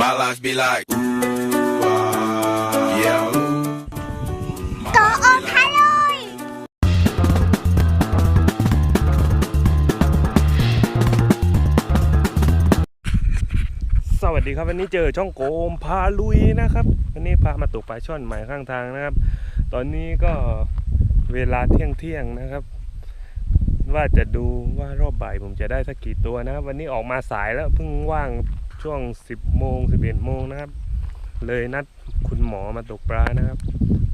My life be like, ooh, ah, yeah. My Go life be on like- พาเลยสวัสดีครับวันนี้เจอช่องโกมพาลุยนะครับ วันนี้พามาตกปลาช่อนใหม่ข้างทางนะครับ ตอนนี้ก็เวลาเที่ยงเที่ยงๆนะครับ ว่าจะดูว่ารอบบ่ายผมจะได้สักกี่ตัวนะครับ วันนี้ออกมาสายแล้วเพิ่งว่าง ช่วง 10 โมง 11 โมงนะครับ เลยนัดคุณหมอมาตกปลานะครับ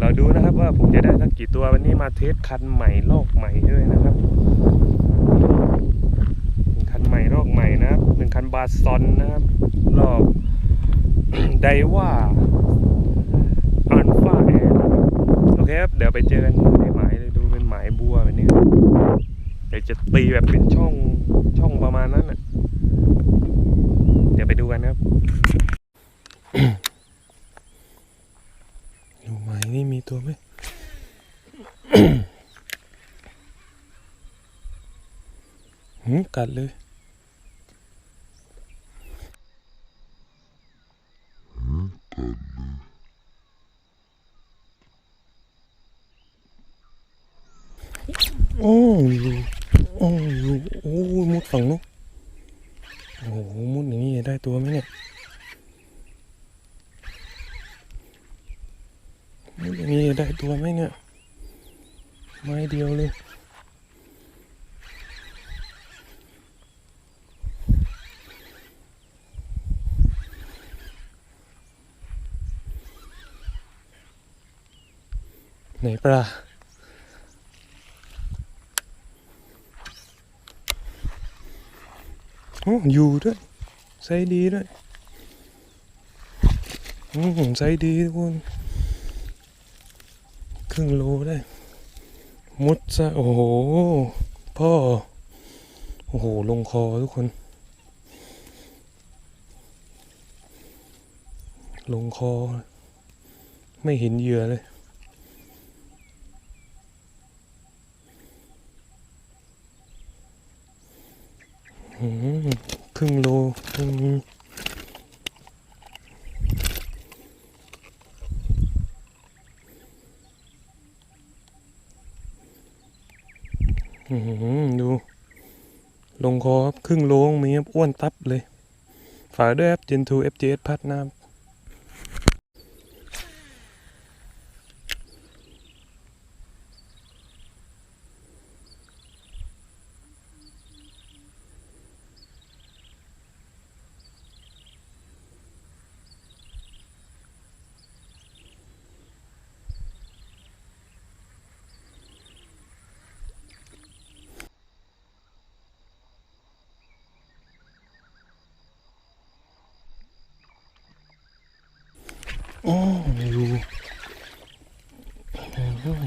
เราดูนะครับว่าผมจะได้สักกี่ตัววันนี้มาเทสคันใหม่ลอกใหม่ด้วยนะครับเป็นคันใหม่ลอกใหม่นะครับเป็นคันบาซอนนะครับรอบไดว่าอันฟ้าแอร์โอเคครับเดี๋ยวไปเจอกันในหมายเลยดูเป็นหมายบัวแบบนี้เดี๋ยวจะตีแบบเป็นช่องช่องประมาณนั้นอะ กันครับดูหมนี่มีตัวไหมหืมกัดเลยโอ้ยโอ้ยโอ้ยมุดฝั่งนู้นโอ้โหมุด ได้ตัวไหมเนี่ยอย่างนี้ได้ตัวไหมเนี่ย ไม้เดียวเลยไหนปลาโอ้อยู่ด้วย ไซดีด้วยอืมไซดีทุกคนครึ่งโลได้ มุดซะโอ้โห พ่อ โอ้โห ลงคอทุกคน ลงคอ ไม่เห็นเหยื่อเลย อืมค รึ่งโลครึ่งนี้ดูลงคอครับ ครึ่งโลงมีครับ อ้วนตับเลย ฝากด้วยครับ Gen 2 FJS พัดนะครับ อ้อยู่อืม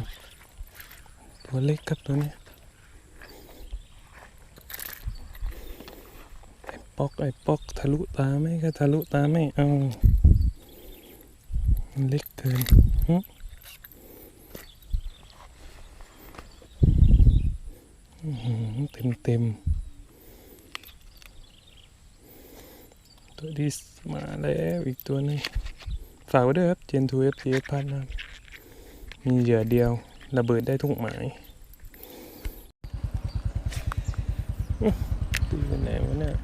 ตัวเล็กครับตัวนี้ไอ้ปอกไอ้ปอกทะลุตาไม่ก็ทะลุตาไม่เอาเล็กเกินเต็มเต็มตัวที่มาแล้วอีกตัวหนึง ฝากไว้ด้วยครับ Gen 2 FCS พันนะมีเหยื่อเดียวระเบิดได้ทุกหมายตีไปไหนวะเนี่ย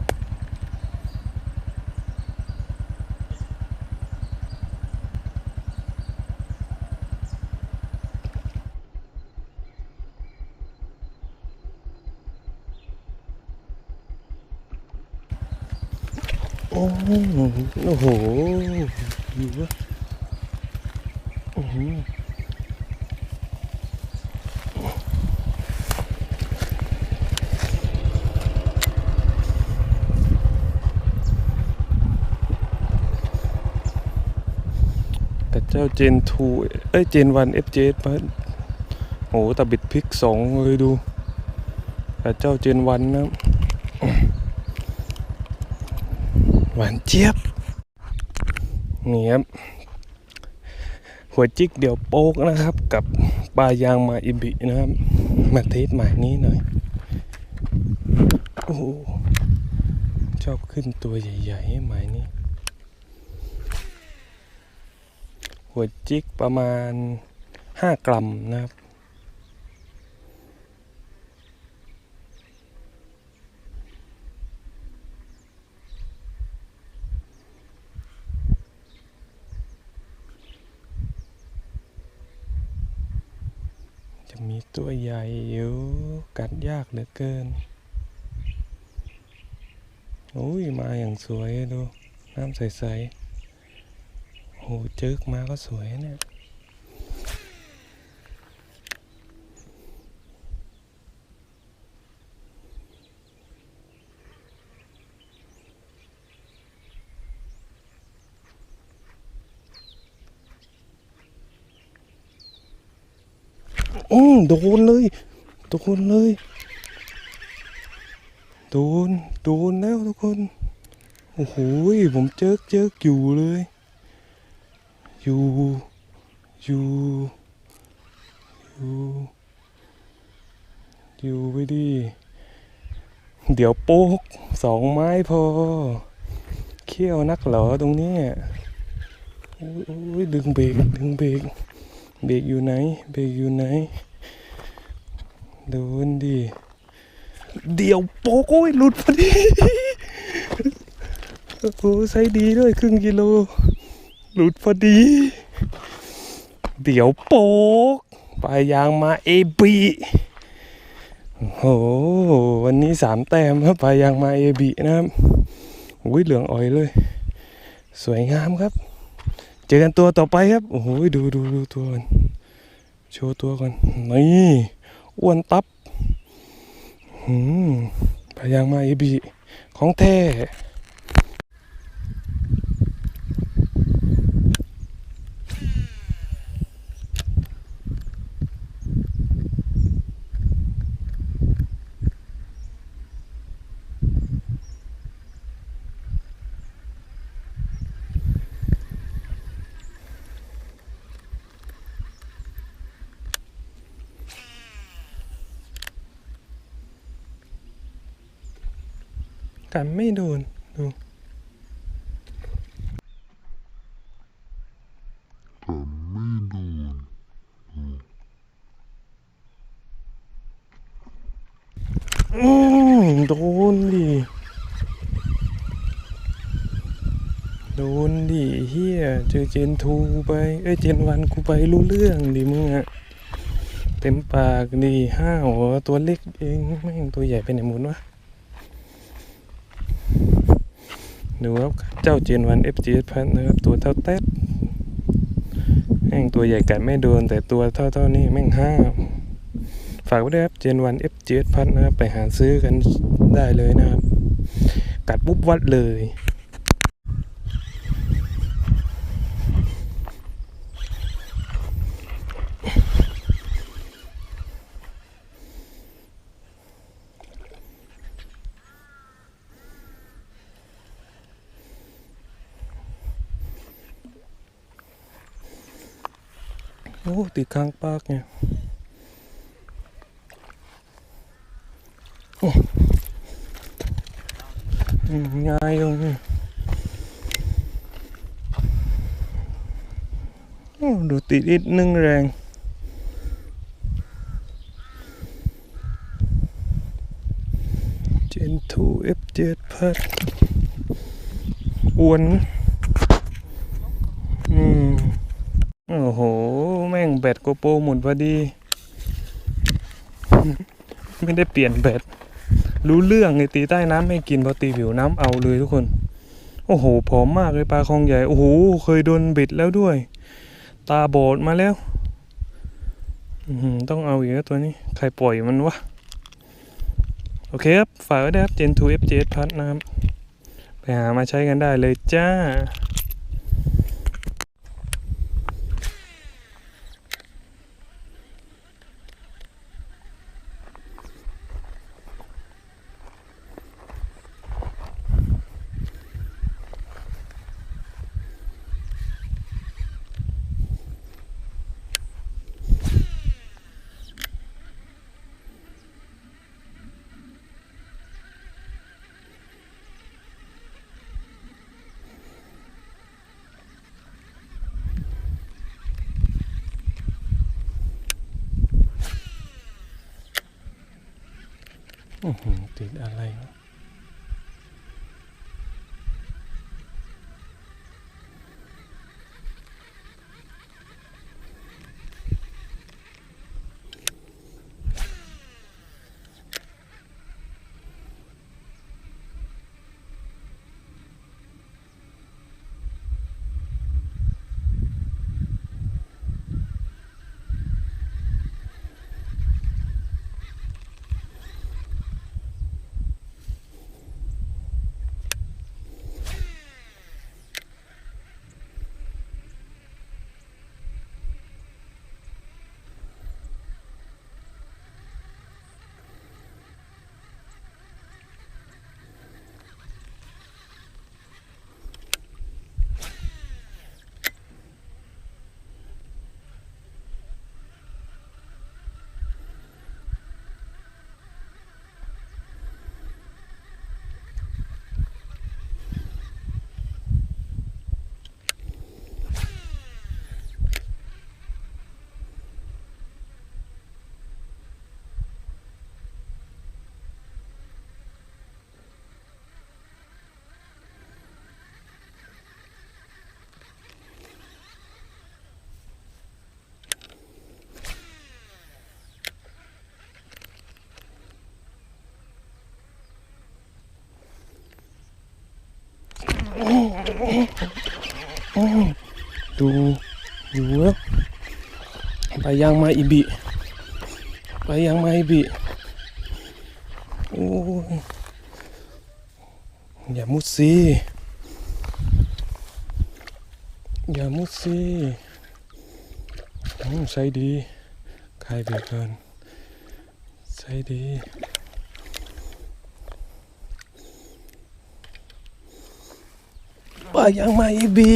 โอ้โหโอ้โหอยู่วะ โอ้โหแต่ เจ้าเจนทูเอ้ยเจนวันเอฟเจมาโอ้โหต่บิดพลิกสองเลยดู แต่เจ้าเจนวันนะหวานเจี๊ยบนี่ครับหัวจิกเดี๋ยวโป๊กนะครับ กับปลายางมาอิบินะครับ มาเทสใหมายนี้หน่อย โอ้โหชอบขึ้นตัวใหญ่ๆหมายนี้ หัวจิกประมาณ 5 กรัมนะครับ จะมีตัวใหญ่อยู่กัดยากเหลือเกินโอ้ย มาอย่างสวยดู น้ำใส ๆ โอ้จึกมาก็สวยเนี่ยอืมโดนเลยโดนเลยโดนโดนแล้วทุกคน โอ้โหยผมเจิกเจิกอยู่เลยอ ยู่อยู่อยู่อยู่ไปดิ เดี๋ยวโป๊กสองไม้พอ เขี้ยวนักเหรอตรงนี้อุ้ยดึงเบรกดึงเบรกเบรกอยู่ไหน เบรกอยู่ไหน โดนดิ เดี๋ยวโป๊กโอ้ยหลุดพอดี โอ้ใช้ดีด้วยครึ่งกิโล หลุดพอดี เดี๋ยวโป๊กปลายยางมาเอบีโอ้โห วันนี้สามแต้มครับปลายยางมาเอบีนะครับอุ้ยเหลืองอ่อยเลย สวยงามครับ เจอกันตัวต่อไปครับ โอ้โหดูดูดูตัวก่อนโชว์ตัวก่อน นี่อ้วนตับหืมพยางมาเอบีของแท้ กันไม่โดน ดูอืมโดนดิ โดนดิเฮียเจอเจนทูไป เอ้ยเจนวันกูไปรู้เรื่องดิมึงอะเต็มปากดิห้าวเหรอตัวเล็กเองแม่งตัวใหญ่ไปไหนหมดวะ ดูครับเจ้าเจนวัน FGS พันนะครับตัวเท่าเต๊ดแม่งตัวใหญ่กัดไม่โดนแต่ตัวเท่าเท่านี้แม่งห้าฝากไว้ด้วยครับเจนวัน FGS พันนะครับไปหาซื้อกันได้เลยนะครับ กัดปุ๊บวัดเลย ติดข้างปากเนี่ยโอ้ง่ายตรงนี้ดูติดนิดนึงแรงเจนทูเอฟเจ็ดพัดอ้วน อืม โอ้โห แม่งแบตโกโปรหมุนพอดี ไม่ได้เปลี่ยนแบตรู้เรื่องไอตีใต้น้ำไม่กินพอตีผิวน้ำเอาเลยทุกคน โอ้โหผอมมากเลยปลาคลองใหญ่ โอ้โห เคยโดนบิดแล้วด้วย ตาโบอดมาแล้วต้อหือต้องเอาอีกแล้วตัวนี้ ใครปล่อยมันวะ โอเคครับ ฝากไว้ด้ครับ Gen 2 FJS พัทนะครับ ไปหามาใช้กันได้เลยจ้า ติดอะไรวะ ดูอยู่แล้วไปยังมาอีบิไปยังมาอีบิโอ้ยอย่ามุดสิอย่ามุดสิใช้ดีใครเบียเกินใช้ดี ไปยังมาอีบี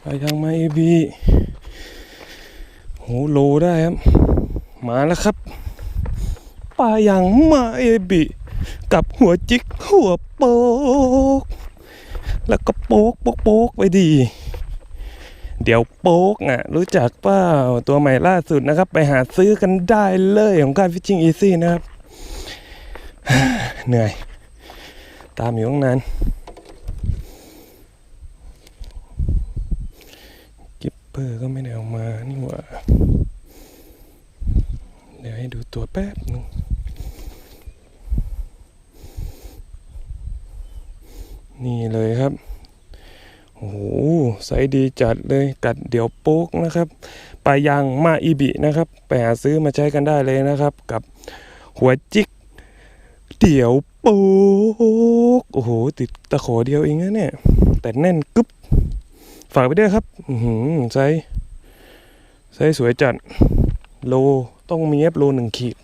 ไปยังมาอีบีโหโลได้ครับ มาแล้วครับปลายังมาเอบิกับหัวจิกหัวโปก แล้วก็โปกโปกโปกไปดี เดี๋ยวโป๊กอะ รู้จักเปล่าตัวใหม่ล่าสุดนะครับ ไปหาซื้อกันได้เลยของการฟิชชิงอีซี่นะครับ เหนื่อย ตามอยู่ตั้งนาน กิป เปอร์ก็ไม่ได้ออกมานี่หว่า เดี๋ยวให้ดูตัวแป๊บนึงนี่เลยครับ โอ้โหไซส์ดีจัดเลยกัดเดี๋ยวโป๊กนะครับปลายางมาอีบินะครับ ไปหาซื้อมาใช้กันได้เลยนะครับ กับหัวจิก เดี๋ยวโป๊ก โอ้โห ติดตะขอเดียวเองนะเนี่ย แต่แน่นกึ๊บ ฝากไปด้วยครับไซส์ไซส์สวยจัด โลต้องมีเอฟโลหนึ่งขีด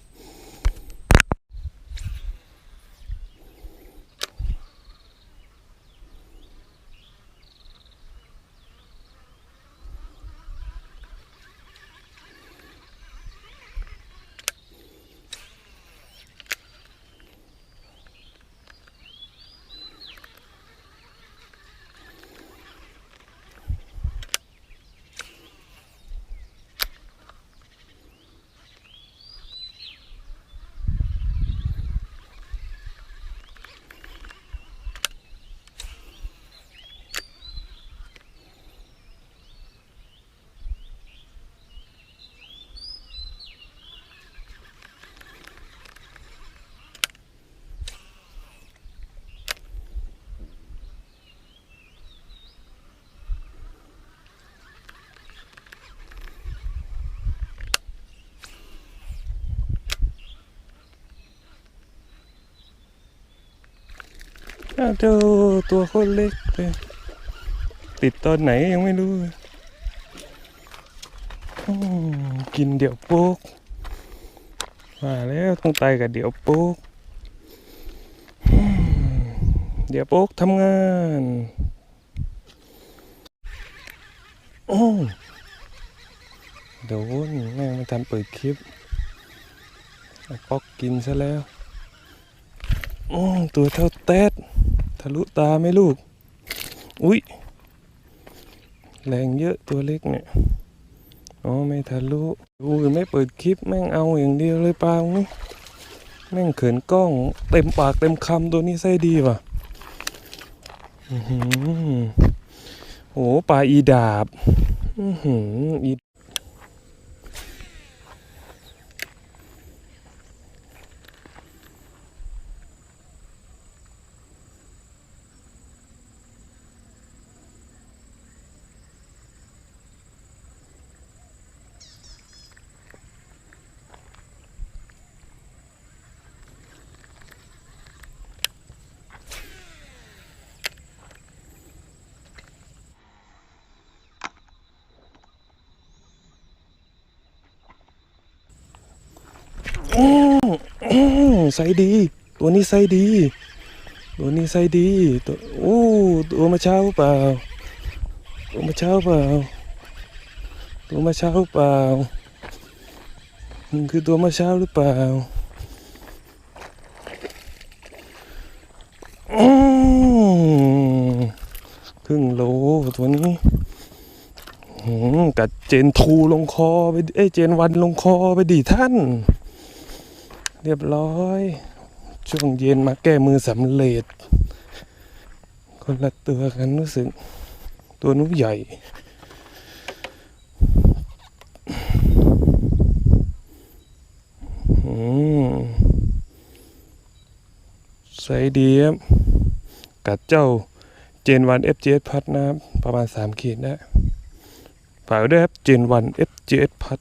อ้าวเจ้าตัวโคตรเล็กเลยติดตอนไหนยังไม่รู้กินเดี๋ยวโป๊กมาแล้วต้องตายกับเดี๋ยวโป๊กเดี๋ยวโป๊กทำงานโอ้โดนแม่งม่ทันเปิดคลิปป๊อกกินซะแล้วอืมตัวเท่าแต๊ด ทะลุตาไหม่ลูก อุ้ยแรงเยอะตัวเล็กเนี่ย อ๋อไม่ทะลุอุ้ยไม่เปิดคลิปแม่งเอาอย่างเดียวเลยปลานี่แม่งเขินกล้อง เต็มปากเต็มคำตัวนี้ไส้ดีว่ะอื้อหือโอ้ปลาอีดาบ อือหืออี อื้อไซดี ตัวนี้ไซดี ตัวนี้ไซดีตัวโอ้ตัวมาเช้าเปล่า ตัวมาเช้าเปล่า ตัวมาเช้าเปล่ามึงคือตัวมาเช้าหรือเปล่าอืมครึ่งโลตัวนี้หืมกัดเจนทูลงคอไปเอ้เจนวันลงคอไปดิท่าน เรียบร้อย ช่วงเย็นมาแก้มือสำเร็จ คนละตัวกันรู้สึก ตัวนู้ใหญ่อืมใส่ดีครับ กัดเจ้าเจนวัน FGS พัดนะครับ ประมาณ 3 ขีดนะฝากไว้ด้วยครับ เจนวัน FGS พัด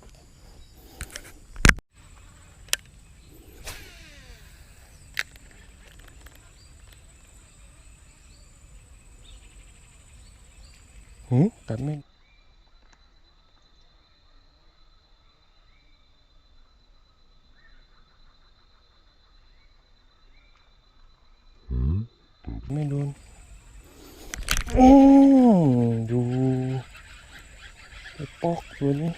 หืมกัดไม่ไม่โดนอืมดูไอ้ปอกตัวนี้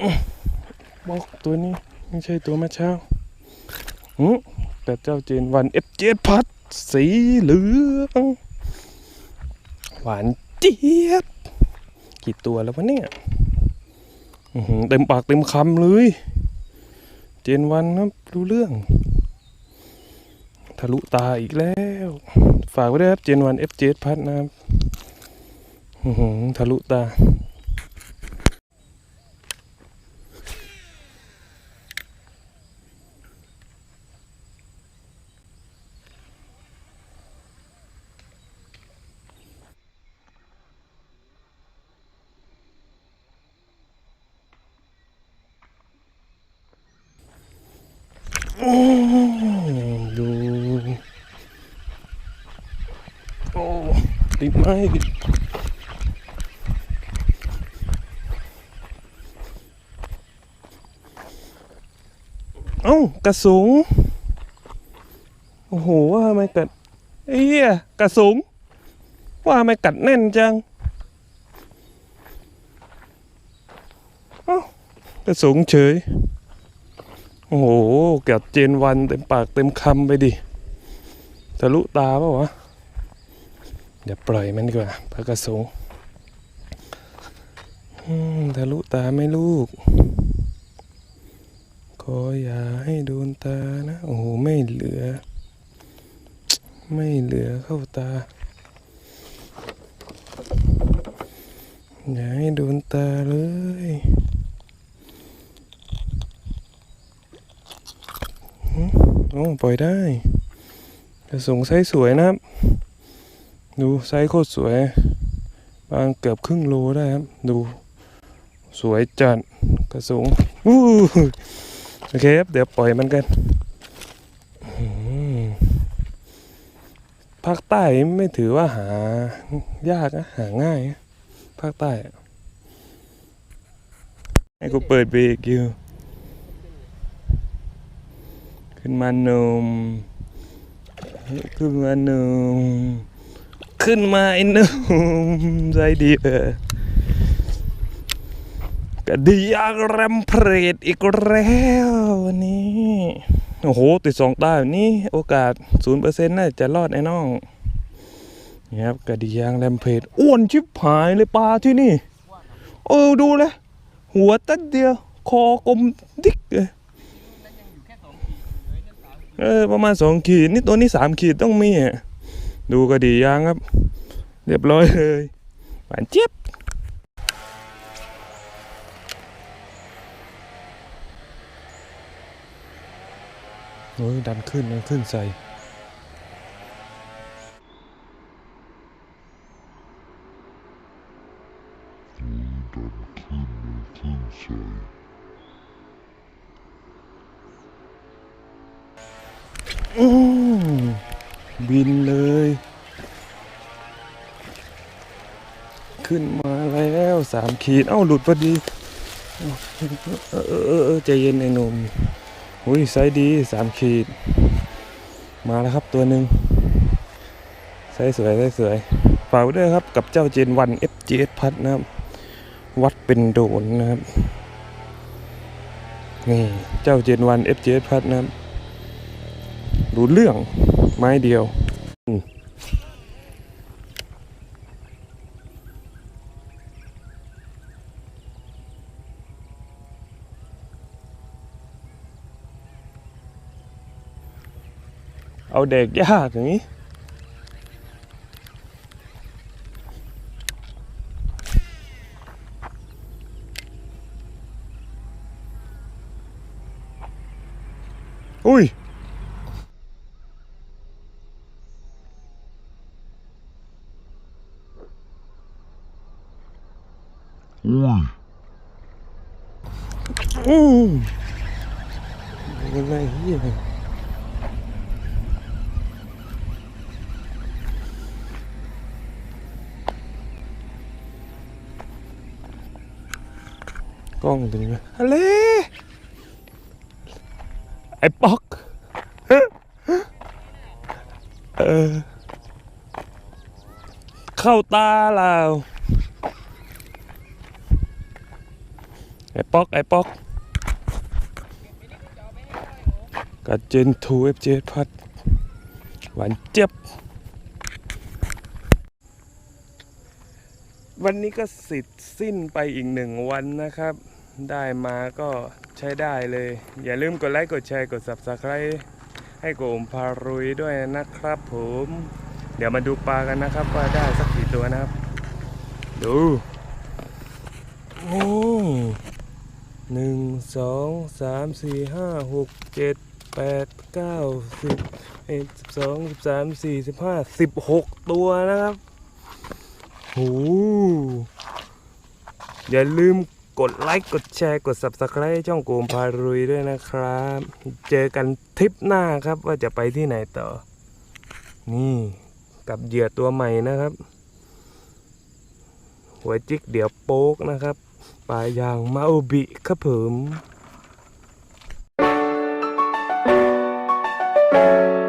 อื้อปอกตัวนี้ ไม่ใช่ตัวเมาเช้าหืม แต่เจ้าเจนวันเอฟเจพัดสีเหลือง หวานเจี๊ยบ กี่ตัวแล้ววะเนี่ยเต็มปากเต็มคำเลย เจนวันครับรู้เรื่อง ทะลุตาอีกแล้ว ฝากไว้ด้วยครับ เจนวันเอฟเจพัดนะครับทะลุตา อืมดู โอ้ติดไหม เอ้ากระสุง โอ้โห ว่าทำไมกัดเอ้ยกระสุง ว่าทำไมกัดแน่นจัง เอ้ากระสุงเฉย โอ้โห กับเจนวันเต็มปากเต็มคำไปดิทะลุตาปล่าวะ เดี๋ยวปล่อยมันดีกว่าปลากระสงทะลุตาไม่ลูก ขออย่าให้โดนตานะ โอ้โห ไม่เหลือ ไม่เหลือเข้าตา อย่าให้โดนตาเลยโอ้ปล่อยได้ จะส่งไซส์สวยนะครับ ดูไซส์โคตรสวย บางเกือบครึ่งโลได้ครับ ดูสวยจัดกระสูงอู้โอเคครับ เดี๋ยวปล่อยมันกันภาคใต้ไม่ถือว่าหายากนะหาง่าย ภาคใต้อะให้กูเปิดเบรกอยู่ ขึ้นมาหนุ่มขึ้นมาหนุ่ม ขึ้นมาไอ้นุ่มใจดีเออกระดียากแรมเพรดอีกแล้ววันนี้ โอ้โห ติดสองตาแบบนี้ โอกาสศูนย์เปอร์เซ็นต์น่าจะรอดไอ้น้องนี่ครับกระดียางแรมเพจอ้วนชิบหายเลยปลาที่นี่ เออดูเลย หัวตัดเดียว คอกลมดิกเลยเออประมาณสองขีด นี่ตัวนี้สามขีดต้องมีอะ ดูกระดียางครับ เรียบร้อยเลยหวานเจี๊ยบโอ้ยดันขึ้นดันขึ้นใส่อืม บินเลย ขึ้นมาแล้วสามขีด เอ้าหลุดพอดี เออเออเออเออใจเย็นไอ้หนุ่มอุ้ยไซส์ดีสามขีด มาแล้วครับตัวหนึ่งไซส์สวยไซส์สวยฝากไว้ด้วยครับกับเจ้าเจนวัน FGS พัดนะครับ วัดเป็นโดนนะครับ นี่ เจ้าเจนวัน FGS พัดนะครับ รู้เรื่อง ไม้เดียวเอาเด็กยากอย่างนี้ อุ้ย อืมอะไรเฮีย กล้องถึงไหมอะไรไอ้ป๊อกเออเข้าตาเราไอ้ป๊อกไอ้ป๊อกกับเจนทูเอฟเจพัดหวานเจ็บ วันนี้ก็สิทธิ์สิ้นไปอีกหนึ่งวันนะครับ ได้มาก็ใช้ได้เลย อย่าลืมกดไลค์กดแชร์กด Subscribe ให้กลุ่มพารุยด้วยนะครับผม เดี๋ยวมาดูปลากันนะครับ ว่าได้สักกี่ตัวนะครับ ดูโอ้หนึ่งสองสามสี่ห้าหกเจ็ดแปดเก้าสิบเอ็ดสิบสองสิบสามสี่สิบห้าสิบหกตัวนะครับ หอย่าลืมกดไลค์ กดแชร์ กด Subscribe ช่องโกมพารุยด้วยนะครับ เจอกันทริปหน้าครับว่าจะไปที่ไหนต่อ นี่กับเหยื่อตัวใหม่นะครับ หัวจิกเดี๋ยวโป๊กนะครับ ปลายางมาโอบิครับผม thank you